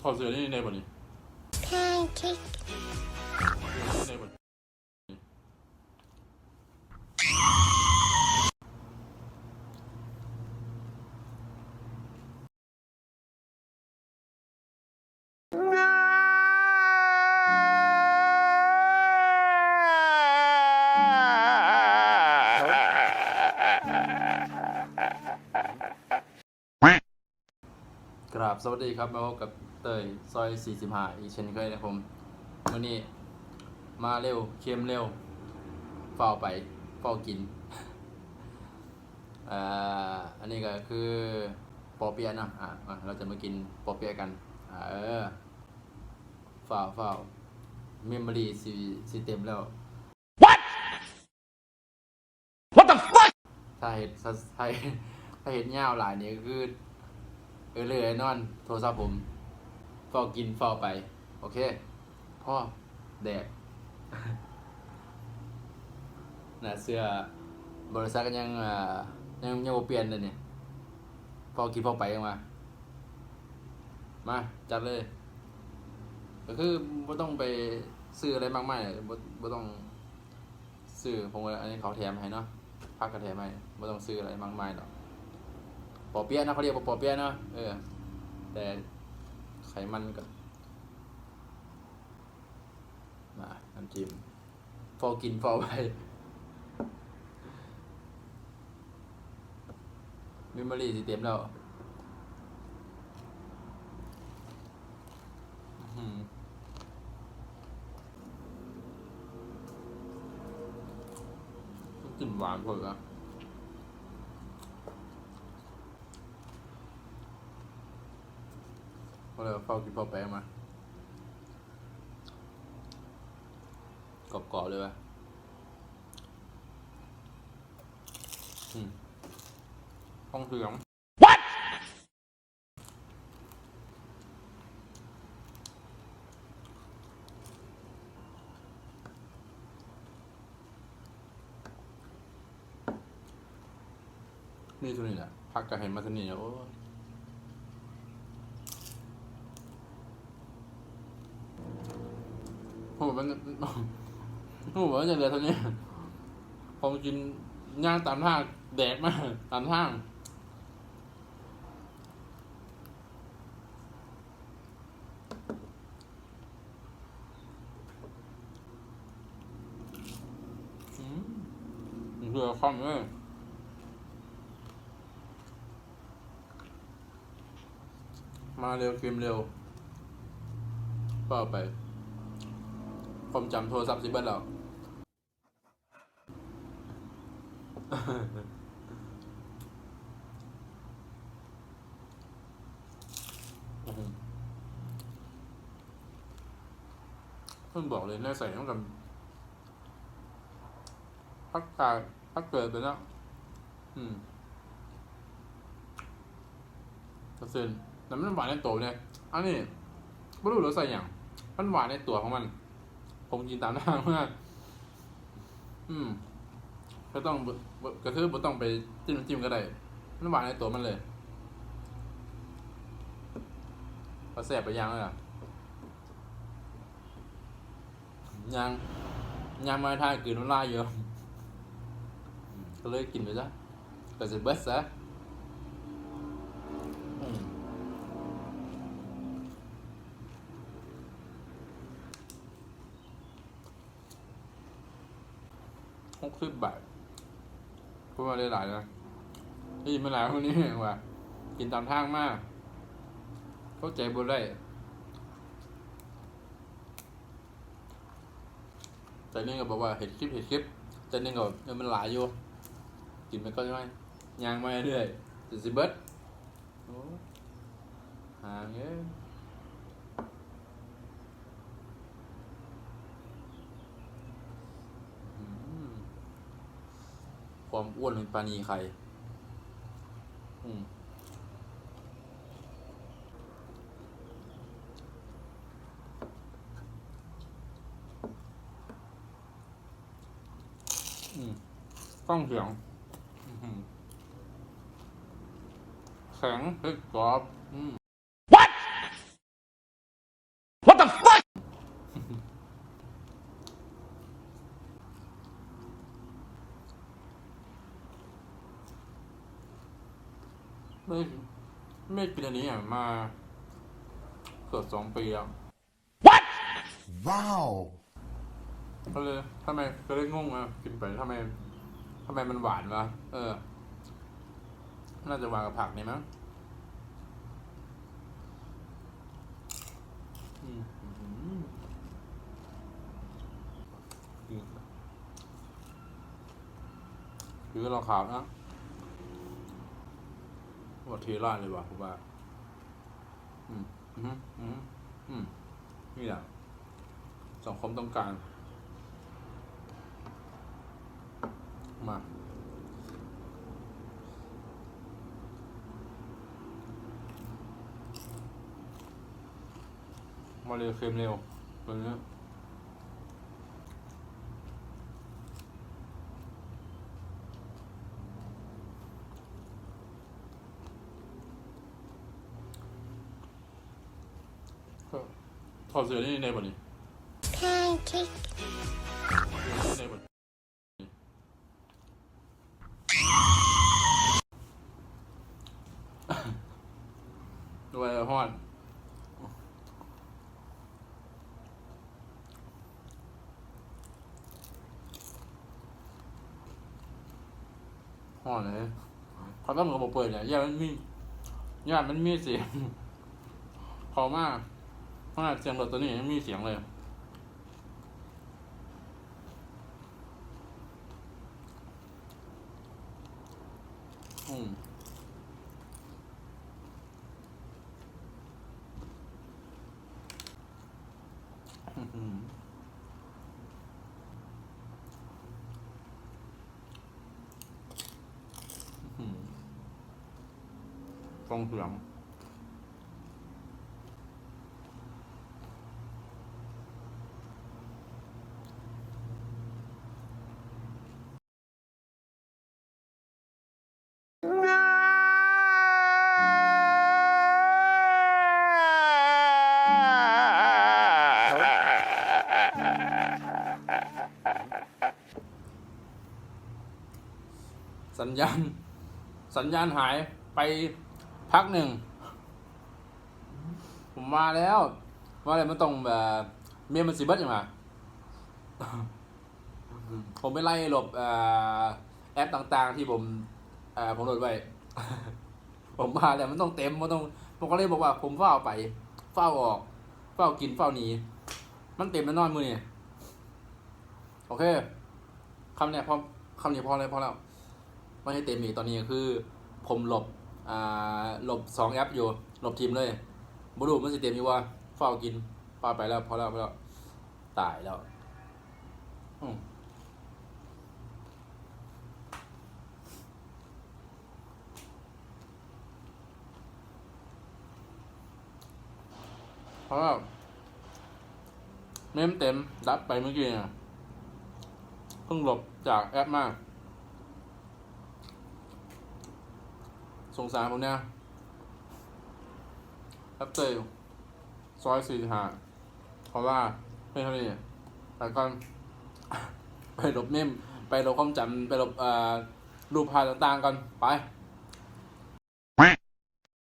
ถอดเสื้อนี่ในบ่นี่ pancake ในบ่กราบสวัสดีครับมาพบกับเตยซอย 45 อีกเช่นเคยนะครับผมวันนี้มาเร็วเค็มเร็วเฝ้าไปเฝ้ากินอ่าอันนี้ก็คือปอเปียะเนาะอะอะเราจะมากินปอเปียะกันอ่าเออเฝ้าเฝ้าเมมโมรี่สิสิเต็มแล้ว What the fuck ถ้าเห็ดถ้าถ้าถ้าเห็ดยาวหลายนี่ก็คือเออเลยนอน โทรศัพท์ผม เฝ้ากินเฝ้าไป โอเค พ่อแดกน่ะเสื้อบริษัทก็ยังยังยังเปลี่ยนเลยเนี่ยเฝ้ากินเฝ้าไปยังมา มา จัดเลย ก็คือไม่ต้องไปซื้ออะไรมากมายบ่บ่ต้องซื้อผมอันนี้เขาแถมให้เนาะพักกระแถมให้ไม่ต้องซื้ออะไรมากมายหรอกปอเปี๊ยะนะเขาเรียกว่าปอเปี๊ยะเนาะเออแต่ ไขมันกับมาน้ำจิ้มฟอกินฟอไปมิมโมรี่สิเต็มแล้วกลิ่นหวานกว่า อีกอะก็เลยเอาเฝ้ากินเฝ้าแปะมากรอบๆเลยวะอืมต้องเหลือง What นี่ตัวนี้แหละพักกับเห็นมาตัวนี้โอ้ ยโหมันโหมันจะเหลือเท่านี้ผมกินย่างตามทางแดดมากตามทางอืมเหลือคำเลยมาเร็วเกมเร็วก็เอาไป ความจำโทรศัพท์สิเบิดแล้วอื้อหือเพิ่งบอกเลยน่าใส่ต้องกันพักตายพักเกิดไปแล้ว อืมเปอร์เซ็นแต่มันหวานในตัวเนี่ยอันนี้ไม่รู้รสใส่อย่าง มันหวานในตัวของมัน ผมกินตามทางมาอืมก็ต้องก็คือบ่ต้องไปจิ้มน้ำจิ้มก็ได้มันหวานในตัวมันเลยพอแสบไปยังเลยอะยังยังมาทานกืนน้ำลายอยู่ก็เลยกินไปซะก็จะเบิดซะอืม หก สิบบาทพูดมาได้หลายนะได้ยินมาหลายคนนี้ว่า กินตามทางมาก เข้าใจบ่ได้แต่นี่ก็บอกว่าเห็ดคลิปเห็ดคลิป แต่นี่ก็เงินมันหลายอยู่ กินไปก็ไม่ยางมาเรื่อยจะสิเบิดโอ้หางเอ้ยอืม ความอ้วนเป็นปานีใคร อืมอืมต้องเสียงแข็งเฮ้ยกรอบ อืม ไม่ไม่กินอันนี้อะมาเกือบสองปีแล้ว Wow. ก็เลยทำไมก็เลยงงอะกินไปทำไมทำไมมันหวานวะเออ น่าจะหวานกับผักนี่มั้งอืมอืมอืมคือเราขาวนะ ว่าเทราเลยว่ะผมว่า อืม อืม อืม อืม นี่แหละสังคมต้องการ มามาเร็วเค็มเร็วตัวนี้ ก็ถอดเสื้อนี่ในบ่นี้ pancake, ในบ่ด้วยห้อนห่อนเลยเขาต้องกับเปิดเนี่ยยามันมียามันมีเสียงพอมาก ขนาดเสียงรถตัวนี้ยังมีเสียงเลย อืมอื้อหืออื้อหือฟองเสียง สัญญาณ สัญญาณหายไปพักหนึ่ง ผมมาแล้วว่าอะไรมันต้องแบบเมียมันสิเบิดยังไงผมไปไล่หลบอแอปต่างๆที่ผมอผมโหลดไว้ ผมมาแล้วมันต้องเต็มมันต้องผมก็เลยบอกว่า ผมเฝ้าไป เฝ้าออกเฝ้ากินเฝ้าหนีมันเต็มแล้วนอนมือนี่โอเคคำเนี้ยพอคำนี้พอเลยพอแล้ว ไม่ให้เต็มอีกตอนนี้คือ ผมหลบอ่าหลบสองแอปอยู่หลบทีมเลยบรูมันสิเต็มอยู่ว่าเฝ้ากินเฝ้าไปแล้วพอแล้วพอแล้วตายแล้วอืมเพราะว่าเมมเต็มดับไปเมื่อกี้เนี่ยเพิ่งหลบจากแอปมาก สงสารผมเนี่ยแอปเตลซอยสี่หาเพราะว่าไม่เท่านี้แต่ก็ไปหลบเมมไปหลบความจำไปหลบรูปภาพต่างๆกันไป